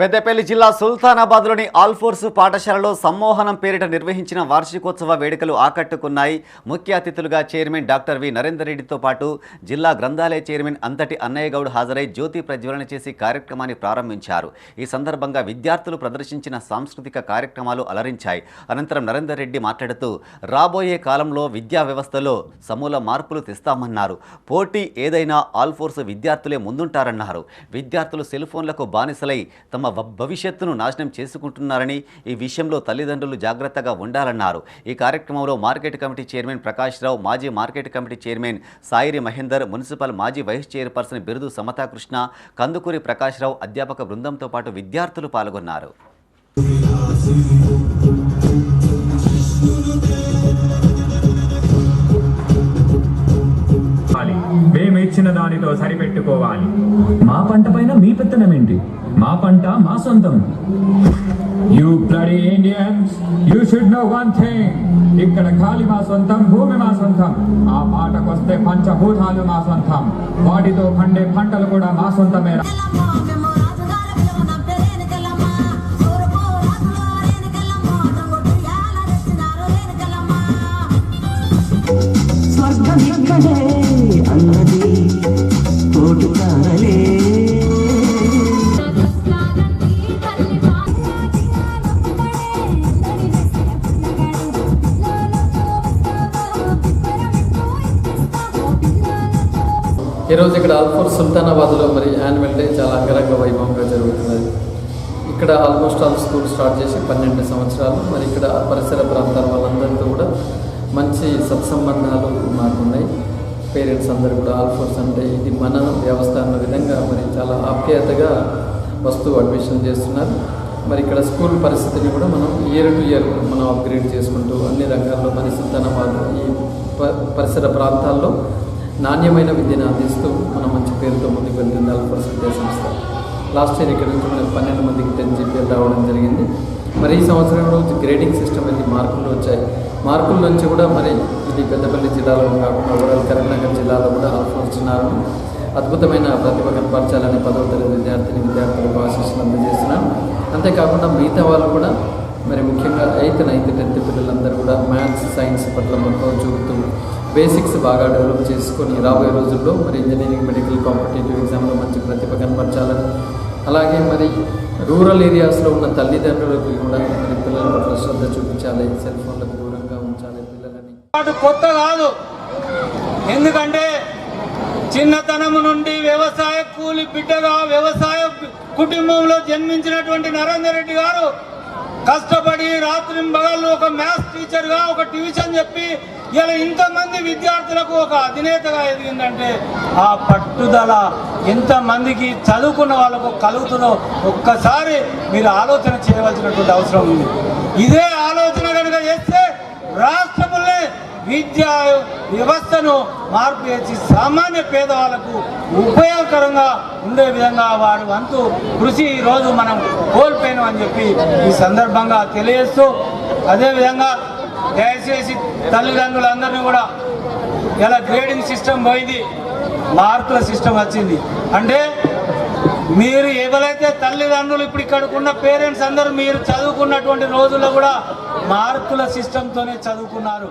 పెద్దపల్లి జిల్లా సుల్తానాబాద్లోని ఆల్ఫోర్స్ పాఠశాలలో సమ్మోహనం పేరిట నిర్వహించిన వార్షికోత్సవ వేడుకలు ఆకట్టుకున్నాయి. ముఖ్య అతిథులుగా చైర్మన్ డాక్టర్ వి. నరేందర్ రెడ్డితో పాటు జిల్లా గ్రంథాలయ చైర్మన్ అంతటి అన్నయ్య గౌడ్ హాజరై జ్యోతి ప్రజ్వలన చేసి కార్యక్రమాన్ని ప్రారంభించారు. ఈ సందర్భంగా విద్యార్థులు ప్రదర్శించిన సాంస్కృతిక కార్యక్రమాలు అలరించాయి. అనంతరం నరేందర్ రెడ్డి మాట్లాడుతూ రాబోయే కాలంలో విద్యా వ్యవస్థలో సమూల మార్పులు తెస్తామన్నారు. పోటీ ఏదైనా ఆల్ఫోర్స్ విద్యార్థులే ముందుంటారన్నారు. విద్యార్థులు సెల్ ఫోన్లకు బానిసలై తమ భవిష్యత్తును నాశనం చేసుకుంటున్నారని ఈ విషయంలో తల్లిదండ్రులు జాగ్రత్తగా ఉండాలన్నారు. ఈ కార్యక్రమంలో market committee chairman Prakash Rao మాజీ market committee chairman Sairi Mahender municipal మాజీ వైస్ చైర్పర్సన్ బిరుదు సమతాకృష్ణ కందుకూరి ప్రకాష్ రావు అధ్యాపక బృందంతో పాటు విద్యార్థులు పాల్గొన్నారు. ఇచ్చిన దానితో సరిపెట్టుకోవాలి. మా పంట పైన మీ పెత్తనం ఏంటి? మా పంట మా సొంతం. You bloody Indians you should know one thing ఇక్కడ గాలి మా సొంతం భూమి మా సొంతం. ఆ మాటకొస్తే పంచభూతాలు మా సొంతం. వాటితో పండే పంటలు కూడా మా సొంతమేరా. ఈరోజు ఇక్కడ ఆల్ఫోర్ సుల్తానాబాద్లో మరి యాన్యువల్ డే చాలా అంగరంగ వైభవంగా జరుగుతున్నది. ఇక్కడ ఆల్మోస్ట్ ఆల్ స్కూల్ స్టార్ట్ చేసి పన్నెండు సంవత్సరాలు. మరి ఇక్కడ పరిసర ప్రాంతాల వాళ్ళందరితో కూడా మంచి సత్సంబంధాలు మాకున్నాయి. పేరెంట్స్ అందరూ కూడా ఆల్ఫోర్స్ అంటే ఇది మన వ్యవస్థ అన్న విధంగా మరి చాలా ఆప్యాయతగా వస్తూ అడ్మిషన్ చేస్తున్నారు. మరి ఇక్కడ స్కూల్ పరిస్థితిని కూడా మనం ఇయర్ టు ఇయర్ మనం అప్గ్రేడ్ చేసుకుంటూ అన్ని రంగాల్లో మరి సుల్తానాబాద్ ఈ ప- పరిసర ప్రాంతాల్లో నాణ్యమైన విద్యను అందిస్తూ మనం మంచి పేరుతో ముందుకు వెళ్తుంది అల్ఫోర్స్ విద్యా సంస్థ. లాస్ట్ ఇయర్ ఇక్కడ నుంచి మనకి పన్నెండు మందికి టెన్ జీపీఎల్ రావడం జరిగింది. మరి ఈ సంవత్సరం గ్రేడింగ్ సిస్టమ్ ఇది మార్కులు వచ్చాయి. మార్కుల నుంచి కూడా మరి ఇది పెద్దపల్లి జిల్లాలో కాకుండా ఓవరాల్ కరీంనగర్ జిల్లాలో కూడా ఆల్ఫోర్స్ అద్భుతమైన ప్రతిభ కనపరచాలని పదవ తరగతి విద్యార్థిని విద్యార్థులకు ఆశీస్సులు అందజేస్తున్నాం. అంతేకాకుండా మిగతా వాళ్ళు కూడా మరి ముఖ్యంగా ఎయిత్ నైన్త్ టెన్త్ పిల్లలందరూ కూడా మ్యాథ్స్ సైన్స్ పట్ల మొత్తం చూపుతూ బేసిక్స్ బాగా డెవలప్ చేసుకొని రాబోయే రోజుల్లో మరి ఇంజనీరింగ్ మెడికల్ కాంపిటేటివ్ ఎగ్జామ్లో మంచి ప్రతిభ కనపరచాలని. అలాగే మరి రూరల్ ఏరియాస్లో ఉన్న తల్లిదండ్రులకు కూడా మరి పిల్లల పట్ల శ్రద్ధ చూపించాలి సెల్ ఫోన్లకు దూరంగా ఉంచాలి పిల్లలని. పాటు కొత్త కాదు. ఎందుకంటే చిన్నతనము నుండి వ్యవసాయ కూలి బిడ్డగా వ్యవసాయ కుటుంబంలో జన్మించినటువంటి నరేందర్ రెడ్డి గారు కష్టపడి రాత్రి బగళ్ళు ఒక మ్యాథ్స్ టీచర్గా ఒక ట్యూషన్ చెప్పి ఇలా ఇంతమంది విద్యార్థులకు ఒక అధినేతగా ఎదిగిందంటే ఆ పట్టుదల ఎంతమందికి చదువుకున్న వాళ్ళకు కలుగుతుందో ఒక్కసారి మీరు ఆలోచన చేయవలసినటువంటి అవసరం ఉంది. ఇదే ఆలోచన కనుక చేస్తే రాష్ట్రముల్ని విద్యా వ్యవస్థను మార్పు చేసి సామాన్య పేదవాళ్ళకు ఉపయోగకరంగా ఉండే విధంగా వారి వంతు కృషి ఈరోజు మనం కోల్పోయినాం అని చెప్పి ఈ సందర్భంగా తెలియజేస్తూ అదేవిధంగా దయచేసి తల్లిదండ్రులందరినీ కూడా ఇలా గ్రేడింగ్ సిస్టమ్ పోయింది మార్కుల సిస్టమ్ వచ్చింది. అంటే మీరు ఎవరైతే తల్లిదండ్రులు ఇప్పుడు ఇక్కడ ఉన్న పేరెంట్స్ అందరూ మీరు చదువుకున్నటువంటి రోజుల్లో కూడా మార్కుల సిస్టంతోనే చదువుకున్నారు.